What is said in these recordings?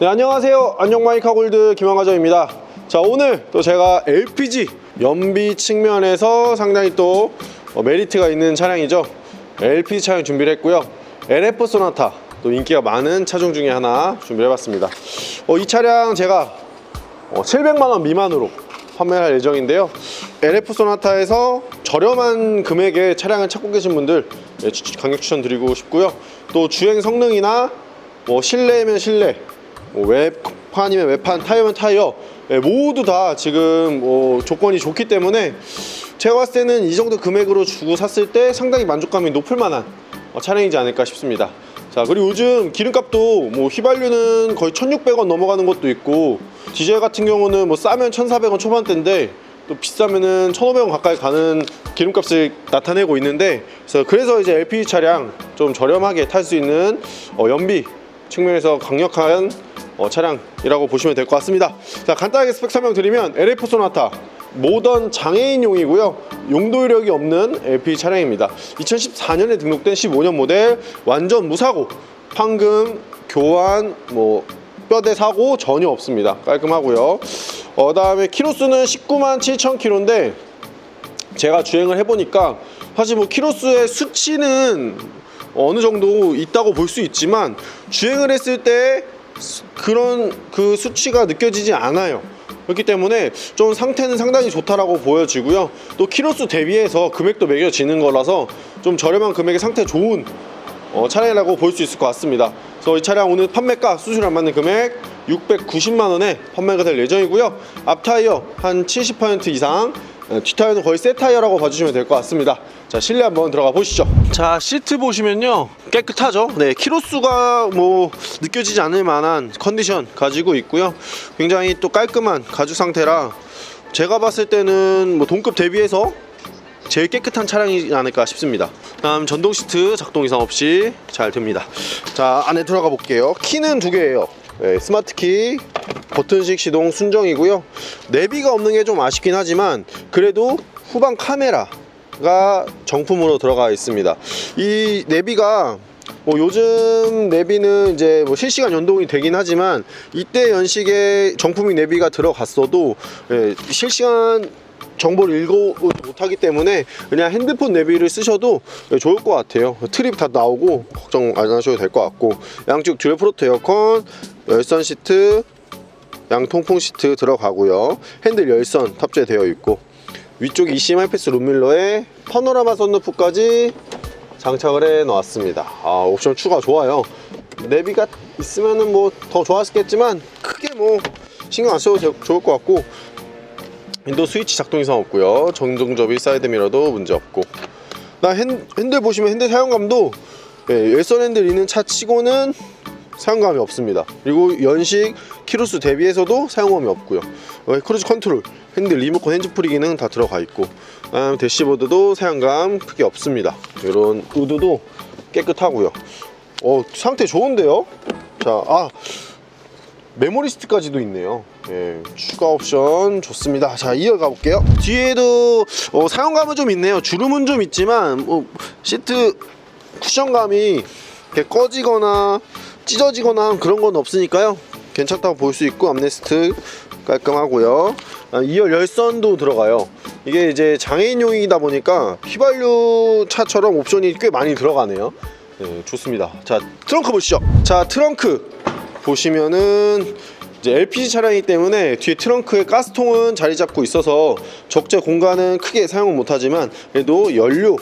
네, 안녕하세요. 안녕마이카 골드 김한가정입니다. 자, 오늘 또 제가 LPG 연비 측면에서 상당히 또 어, 메리트가 있는 차량이죠. LPG 차량 준비를 했고요. LF 소나타 또 인기가 많은 차종 중에 하나 준비를 해봤습니다. 어, 이 차량 제가 어, 700만 원 미만으로 판매할 예정인데요. LF 소나타에서 저렴한 금액의 차량을 찾고 계신 분들 강력 추천드리고 싶고요. 또 주행 성능이나 뭐 실내면 실내, 뭐 외판이면 외판, 타이어면 타이어 예, 모두 다 지금 뭐 조건이 좋기 때문에 제가 봤을 때는 이 정도 금액으로 주고 샀을 때 상당히 만족감이 높을 만한 어, 차량이지 않을까 싶습니다. 자 그리고 요즘 기름값도 뭐 휘발유는 거의 1,600원 넘어가는 것도 있고 디젤 같은 경우는 뭐 싸면 1,400원 초반대인데 또 비싸면은 1,500원 가까이 가는 기름값을 나타내고 있는데 그래서 그래서 이제 LPG 차량 좀 저렴하게 탈 수 있는 어, 연비 측면에서 강력한 어, 차량이라고 보시면 될 것 같습니다. 자 간단하게 스펙 설명드리면 LF 소나타 모던 장애인용이고요. 용도 이력이 없는 LPG 차량입니다. 2014년에 등록된 15년 모델 완전 무사고 황금 교환 뭐 뼈대 사고 전혀 없습니다. 깔끔하고요. 어, 다음에 키로수는 19만 7천 킬로인데 제가 주행을 해보니까 사실 뭐 키로수의 수치는 어느 정도 있다고 볼 수 있지만 주행을 했을 때 수- 그런 그 수치가 느껴지지 않아요. 그렇기 때문에 좀 상태는 상당히 좋다라고 보여지고요. 또 키로수 대비해서 금액도 매겨지는 거라서 좀 저렴한 금액의 상태 좋은 어, 차량이라고 볼 수 있을 것 같습니다. 그래서 이 차량 오늘 판매가 수술 안 맞는 금액 690만 원에 판매가 될 예정이고요. 앞 타이어 한 70% 이상, 어, 뒷 타이어는 거의 새 타이어라고 봐주시면 될 것 같습니다. 자 실내 한번 들어가 보시죠. 자 시트 보시면요 깨끗하죠. 네 키로수가 뭐 느껴지지 않을 만한 컨디션 가지고 있고요. 굉장히 또 깔끔한 가죽 상태라 제가 봤을 때는 뭐 동급 대비해서 제일 깨끗한 차량이지 않을까 싶습니다. 다음 전동 시트 작동 이상 없이 잘 됩니다. 자 안에 들어가 볼게요. 키는 두 개예요. 네, 스마트 키 버튼식 시동 순정이고요. 내비가 없는 게 좀 아쉽긴 하지만 그래도 후방 카메라 가 정품으로 들어가 있습니다. 이 내비가 뭐 요즘 내비는 이제 뭐 실시간 연동이 되긴 하지만 이때 연식에 정품이 내비가 들어갔어도 예, 실시간 정보를 읽어오지 못하기 때문에 그냥 핸드폰 내비를 쓰셔도 좋을 것 같아요. 트립 다 나오고 걱정 안 하셔도 될 것 같고 양쪽 듀얼 프로트 에어컨, 열선 시트, 양 통풍 시트 들어가고요. 핸들 열선 탑재되어 있고 위쪽 ECM 하이패스 룸밀러에 파노라마 선루프까지 장착을 해 놓았습니다. 아 옵션 추가 좋아요. 내비가 있으면은 뭐 더 좋았겠지만 크게 뭐 신경 안 써도 되- 좋을 것 같고 윈도우 스위치 작동 이상 없고요. 정동 접이 사이드 미러도 문제 없고. 나 핸, 핸들 보시면 핸들 사용감도 예, 열선 핸들 있는 차 치고는 사용감이 없습니다. 그리고 연식 키로수 대비해서도 사용감이 없고요. 어, 크루즈 컨트롤, 핸들 리모컨 핸즈프리 기능 다 들어가 있고, 다음 대시보드도 사용감 크게 없습니다. 이런 우드도 깨끗하고요. 어 상태 좋은데요? 자, 아 메모리스트까지도 있네요. 예, 추가 옵션 좋습니다. 자, 이어가 볼게요. 뒤에도 어, 사용감은 좀 있네요. 주름은 좀 있지만 뭐, 시트 쿠션감이 이렇게 꺼지거나 찢어지거나 그런 건 없으니까요. 괜찮다고 볼 수 있고 암레스트 깔끔하고요. 아, 2열 열선도 들어가요. 이게 이제 장애인용이다 보니까 휘발유 차처럼 옵션이 꽤 많이 들어가네요. 네, 좋습니다. 자, 트렁크 보시죠. 자, 트렁크 보시면은 이제 LPG 차량이기 때문에 뒤에 트렁크에 가스통은 자리 잡고 있어서 적재 공간은 크게 사용을 못하지만 그래도 연료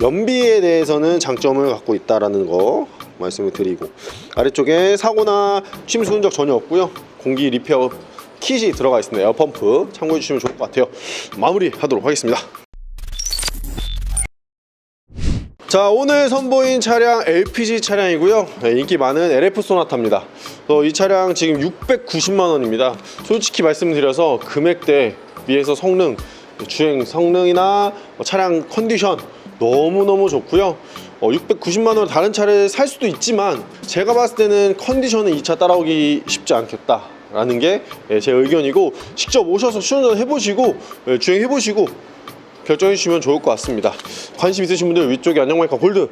연비에 대해서는 장점을 갖고 있다라는 거 말씀을 드리고. 아래쪽에 사고나 침수 흔적 전혀 없고요. 공기 리페어 킷이 들어가 있습니다. 에어펌프 참고해 주시면 좋을 것 같아요. 마무리 하도록 하겠습니다. 자 오늘 선보인 차량 LPG 차량이고요. 네, 인기 많은 LF 소나타입니다. 어, 이 차량 지금 690만 원입니다. 솔직히 말씀드려서 금액대 비해서 성능 주행 성능이나 뭐 차량 컨디션 너무너무 좋고요. 어, 690만원 다른 차를 살 수도 있지만 제가 봤을 때는 컨디션은 이 차 따라오기 쉽지 않겠다 라는 게제 예, 의견이고 직접 오셔서 시운전 해보시고 예, 주행해보시고 결정해 주시면 좋을 것 같습니다. 관심 있으신 분들 위쪽에 안녕마이카 골드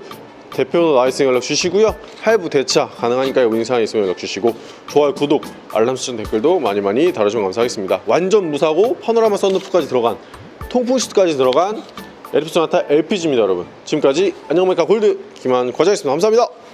대표로 나와있으니 연락 주시고요. 할부 대차 가능하니까 문의사항 있으면 연락 주시고 좋아요 구독 알람 수준 댓글도 많이 많이 달아주면 감사하겠습니다. 완전 무사고 파노라마 썬루프까지 들어간 통풍 시트까지 들어간 에리프소나타 LPG입니다 여러분. 지금까지 안녕메카 골드 김한 과장이었습니다. 감사합니다.